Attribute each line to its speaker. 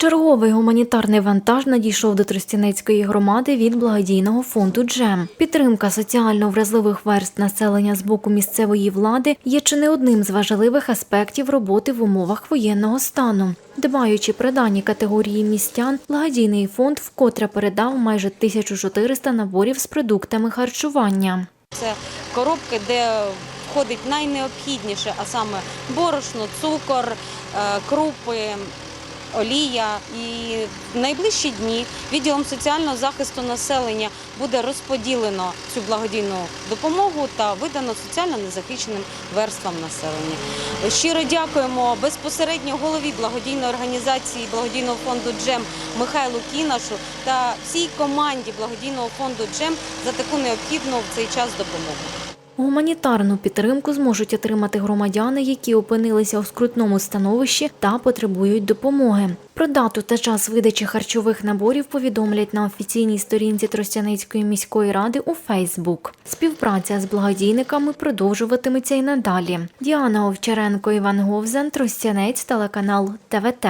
Speaker 1: Черговий гуманітарний вантаж надійшов до Тростянецької громади від благодійного фонду Джем. Підтримка соціально вразливих верст населення з боку місцевої влади є чи не одним з важливих аспектів роботи в умовах воєнного стану. Дбаючи про дані категорії містян, благодійний фонд вкотре передав майже 1400 наборів з продуктами харчування.
Speaker 2: Це коробки, де входить найнеобхідніше, а саме борошно, цукор, е, крупи, олія. І в найближчі дні відділом соціального захисту населення буде розподілено цю благодійну допомогу та видано соціально незахищеним верствам населення. Щиро дякуємо безпосередньо голові благодійної організації благодійного фонду Джем Михайлу Кінашу та всій команді благодійного фонду Джем за таку необхідну в цей час допомогу.
Speaker 1: Гуманітарну підтримку зможуть отримати громадяни, які опинилися у скрутному становищі та потребують допомоги. Про дату та час видачі харчових наборів повідомлять на офіційній сторінці Тростяницької міської ради у Фейсбук. Співпраця з благодійниками продовжуватиметься й надалі. Діана Овчаренко, Іван Говзен, Тростянець, телеканал ТВТ.